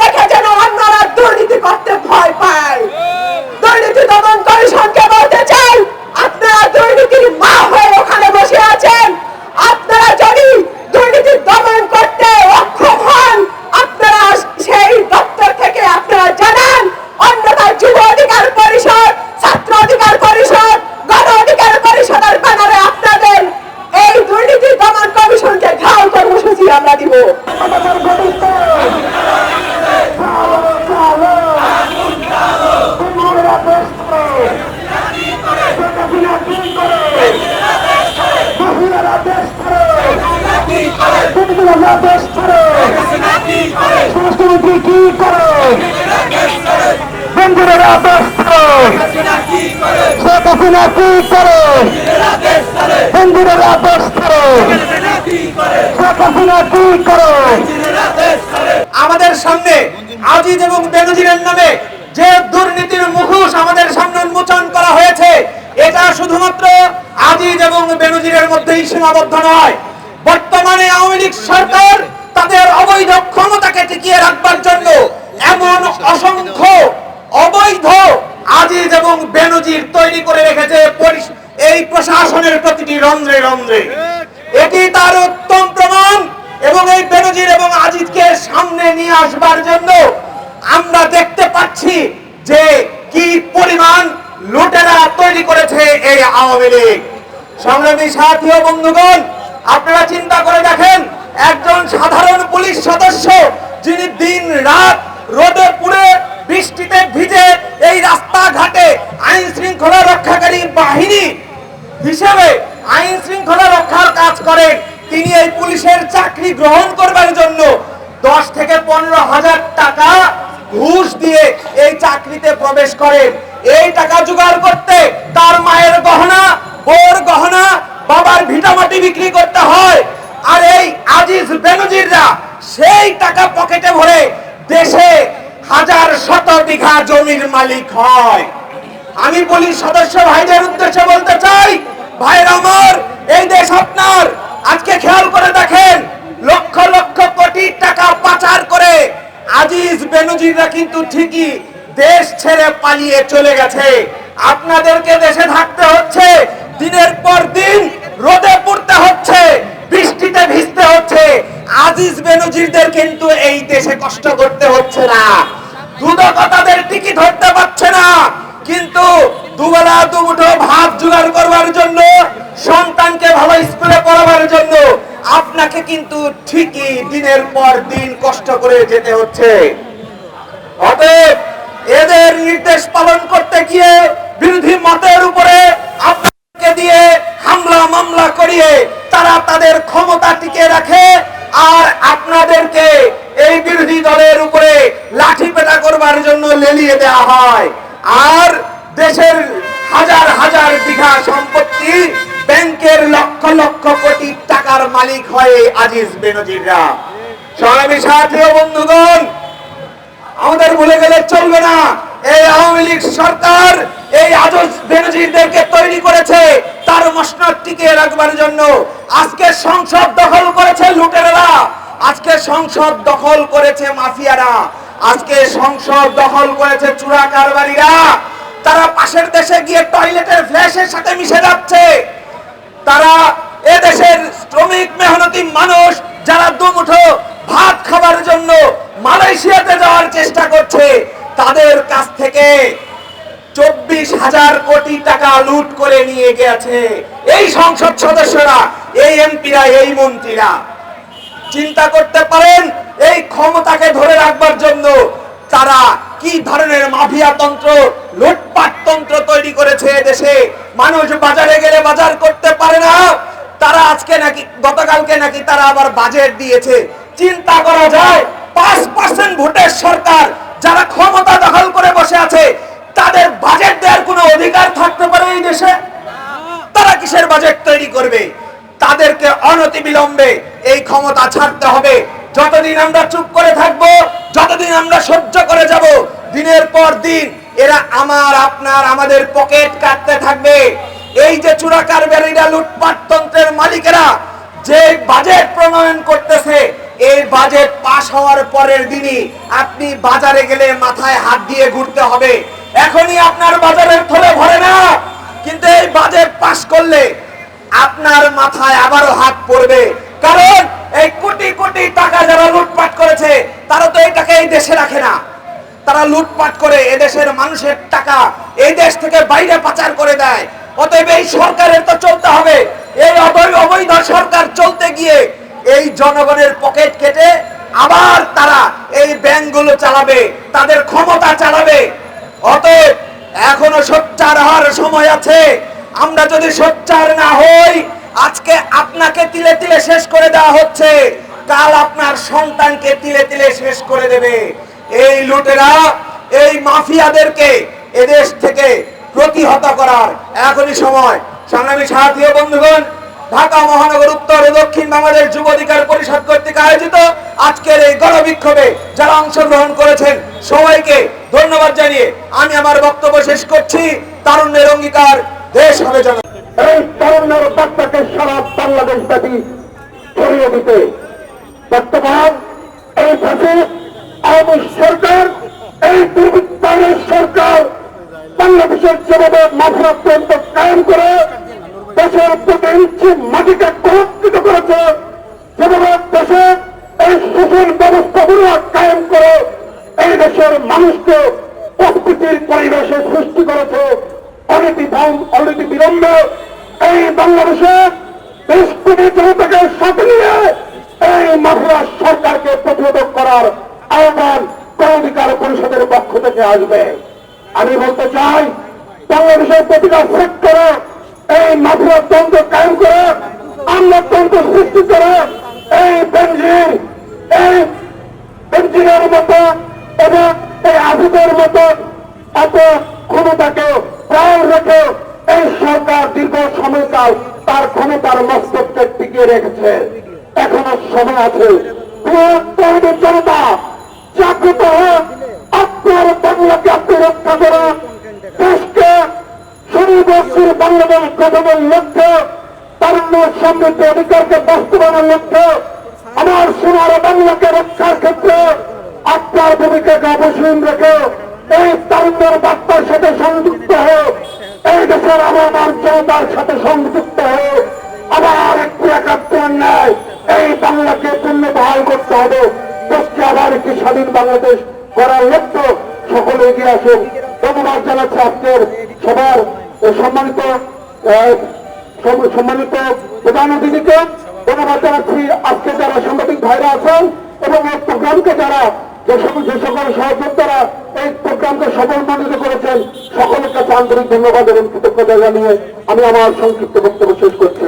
দেখে যেন অন্যরা দুর্নীতি করতে কি করে হিন্দুরা আমাদের সামনে আজিজ এবং বেনজিরের নামে যে দুর্নীতির মুখোশ আমাদের সামনে উন্মোচন করা হয়েছে, এটা শুধুমাত্র আজিজ এবং বেনজিরের মধ্যেই সীমাবদ্ধ নয়। বর্তমানে আওয়ামী লীগ সরকার তাদের অবৈধ ক্ষমতাকে টিকিয়ে রাখবার জন্য এমন অসংখ্য অবৈধ আজিজ এবং বেনজির তৈরি করে রেখেছে এই প্রশাসনের প্রতিটি রন্ধ্রে রন্ধ্রে। এটি তার উত্তম প্রমাণ এবং এই বেনজির এবং আজিজকে সামনে নিয়ে আসবার জন্য আমরা দেখতে পাচ্ছি যে কি পরিমাণ লুটেরা তৈরি করেছে এই আওয়ামী লীগ। সংগ্রামী সাথী ও বন্ধুগণ, আপনারা চিন্তা করে দেখেন, একজন সাধারণ পুলিশ সদস্য যিনি দিন রাত রোদে পুড়ে বৃষ্টিতে ভিজে এই রাস্তাঘাটে আইন শৃঙ্খলা রক্ষাকারী বাহিনী হিসেবে আইন শৃঙ্খলা রক্ষার কাজ করেন তিনি এই পুলিশের চাকরি গ্রহণ করবার জন্য দশ থেকে পনেরো হাজার টাকা ঘুষ দিয়ে এই চাকরিতে প্রবেশ করেন। এই টাকা জোগাড় করতে তার মায়ের গহনা বোর গহনা, বাবার ভিটামাটি বিক্রি করতে হয়। আর এই আজিজ বেনজিররা সেই টাকা পকেটে ভরে দেশে হাজার শত বিঘা জমির মালিক হয়। আমি বলি, সদস্য ভাইদের উদ্দেশ্যে বলতে চাই ভাইরা আমার এই দেশ আপনার। আজকে খেয়াল করে দেখেন, লক্ষ লক্ষ কোটি টাকা পাচার করে আজিজ বেনজিররা কিন্তু ঠিকই দেশ ছেড়ে পালিয়ে চলে গেছে। আপনাদেরকে দেশে থাকতে হচ্ছে, দিনের পর দিন রোদে পড়তে হচ্ছে, বৃষ্টিতে ভিজতে হচ্ছে। আজিজ বেনজিরদের কিন্তু এই দেশে কষ্ট করতে হচ্ছে না। দুদক তাদের টিকিট ধরতে পারছে না। কিন্তু দুবেলা, দুমুঠো ভাত জোগাড় করবার জন্য, সন্তানকে ভালো স্কুলে পড়াবার জন্য আপনাকে কিন্তু ঠিকই দিনের পর দিন কষ্ট করে যেতে হচ্ছে। অতএব এদের নির্দেশ পালন করতে গিয়ে বিরোধী মতের উপরে আপনাকে দিয়ে হামলা, মামলা করিয়ে তারা তাদের ক্ষমতা টিকে রাখে আর আপনাদেরকে এই বিরোধী দলের উপরে লাঠি পেটা করবার জন্য লেলিয়ে দেওয়া হয়। আর দেশের হাজার হাজার বিঘা সম্পত্তি ব্যাংকের লক্ষ লক্ষ কোটি টাকার মালিক হয় আজিজ বেনজিররা। স্বামী সাথী বন্ধুগণ, আমাদের ভুলে গেলে চলবে না। এই আওয়ামী লীগ সরকার এই আজজ বেনজিরদেরকে তৈরি করেছে, তার মসনদ টিকিয়ে রাখবার জন্য। আজকে সংসদ দখল করেছে লুটেরা আজকে সংসদ দখল করেছে মাফিয়ারা। আজকে সংসদ দখল করেছে চূড়া কারবারিরা। তারা পাশের দেশে গিয়ে টয়লেটের ফ্ল্যাশের সাথে মিশে যাচ্ছে। তারা এদেশের শ্রমিক মেহনতি মানুষ যারা দুমুঠো ভাত খাবার জন্য মালয়েশিয়াতে যাওয়ার চেষ্টা করছে, তাদের কাছ থেকে চব্বিশ হাজার কোটি টাকা লুট করে নিয়ে গেছে। এই সংসদ সদস্যরা, এই এমপিরা, এই মন্ত্রীরা। চিন্তা করতে পারেন, এই ক্ষমতাকে ধরে রাখবার জন্য তারা কি ধরনের মাফিয়া তন্ত্র, লুটপাট তন্ত্র তৈরি করেছে দেশে? মানুষ বাজারে গেলে বাজার করতে পারে না। তারা আজকে নাকি, গতকালকে নাকি তারা আবার বাজেট দিয়েছে। চিন্তা করা যায়, পাঁচ পার্সেন্ট ভোটের সরকার যারা ক্ষমতা দখল করে বসে আছে, তাদের বাজেট দেওয়ার কোনো অধিকার থাকতে পারে এই দেশে? তারা কিসের বাজেট তৈরি করবে? তাদেরকে অনতি বিলম্বে এই ক্ষমতা ছাড়তে হবে। যতদিন আমরা চুপ করে থাকব, যতদিন আমরা সহ্য করে যাব, দিনের পর দিন এরা আমার, আপনার, আমাদের পকেট কাটতে থাকবে। এই যে চুরাকার বেরিরা লুটপাট তন্ত্রের মালিকেরা, যে বাজেট প্রণয়ন করতেছে, এই বাজেট পাশ হওয়ার পরের দিনই আপনি বাজারে গেলে মাথায় হাত দিয়ে ঘুরতে হবে। এখনই আপনার বাজারের থলে ভরে না, কিন্তু এই বাজেট পাশ করলে আপনার মাথায় আবারও হাত পড়বে। কারণ এই কোটি কোটি টাকা যারা লুটপাট করেছে, তারা তো এই টাকা এই দেশে রাখে না। তারা লুটপাট করে এদেশের মানুষের টাকা এই দেশ থেকে বাইরে পাচার করে দেয়। অতএব এই সরকারের তো চলতে হবে। এই অবৈধ সরকার চলতে গিয়ে এই জনগণের পকেট কেটে আবার তারা এই ব্যাংকগুলো চালাবে, তাদের ক্ষমতা চালাবে। অতএব এখনও সোচ্চার হওয়ার সময় আছে। আমরা যদি সোচ্চার না হই, আজকে আপনাকে তিলে তিলে শেষ করে দেওয়া হচ্ছে। কাল আপনার সন্তানকে তিলে তিলে শেষ করে দেবে। এই লুটেরা, এই মাফিয়াদেরকে এদেশ থেকে প্রতিহত করার এখনই সময়। সংগ্রামী সাথী বন্ধুগণ, ঢাকা মহানগর উত্তর ও দক্ষিণ বাংলাদেশ যুব অধিকার পরিষদ কর্তৃক আয়োজিত আজকের এই গণবিক্ষোভে যারা অংশগ্রহণ করেছেন, সবাইকে ধন্যবাদ জানিয়ে আমি আমার বক্তব্য শেষ করছি। তারুণ্যের অঙ্গীকার দেশ হবে এই তরুণের বার্তাকে সারা বাংলাদেশ ব্যাপী ছড়িয়ে দিতে বর্তমান এই দেশে আওয়ামী সরকার, এই দুর্বৃত্তানের সরকার বাংলাদেশের যেভাবে মাফরা পর্যন্ত কায়েম করে দেশের প্রতি ইঞ্চি মাটিকে কলঙ্কিত করেছে। যেভাবে দেশে এই শোষণ ব্যবস্থাগুলো কায়েম করে এই দেশের মানুষকে প্রকৃতির পরিবেশে সৃষ্টি করেছে। অনীতি অনীতি বিলম্বে। এই বাংলাদেশে দেশ জনতাকে সাথে নিয়ে এই মাফিয়া সরকারকে প্রতিরোধ করার আহ্বান গণধিকার পরিষদের পক্ষ থেকে আসবে। আমি বলতে চাই, বাংলাদেশের প্রতিটা সেক্টরে এই মাফিয়া তন্ত্র কায়েম করে আমলাতন্ত্র সৃষ্টি করে এই বেঞ্জিন এই বেঞ্জিনের মতো এবং এই আজুদের মতো এত ক্ষমতাকে প্রায় রেখে এই সরকার দীর্ঘ সময়কাল তার ক্ষমতার মস্তককে টিকিয়ে রেখেছে। এখনও সময় আছে। জনতা জাগ্রত হোক আপনার বাংলাকে আপনি রক্ষা করুন দেশকে সুনির্ভরশীল বাংলাদেশ গঠনের লক্ষ্যে তারুণ্যের সমৃদ্ধ অধিকারকে বাস্তবায়নের লক্ষ্যে, আমার সোনার বাংলাকে রক্ষার ক্ষেত্রে আপনার ভূমিকাকে অবসীম রেখে এই তারুণ্যের বার্তার সাথে সংযুক্ত হোক এই দেশের আমার জনতার সাথে সংযুক্ত হোক আবার একটু একাত্তর নেয়। এই বাংলাকে পূর্ণ বহাল করতে হবে। দেশকে আবার একটি স্বাধীন বাংলাদেশ করার লক্ষ্য সকলে এগিয়ে আসুন ধন্যবাদ জানাচ্ছি আজকের সবার সম্মানিত সম্মানিত প্রধান অতিথিকে। ধন্যবাদ জানাচ্ছি আজকে যারা সাংবাদিক ভাইরা আছেন এবং এই প্রোগ্রামকে যারা যে সকল যে সকল সহযোদ্ধারা এই প্রোগ্রামকে মনোনীত করেছেন, সকলের কাছে আন্তরিক ধন্যবাদ এবং কৃতজ্ঞতা জানিয়ে আমি আমার সংক্ষিপ্ত বক্তব্য শেষ করছি।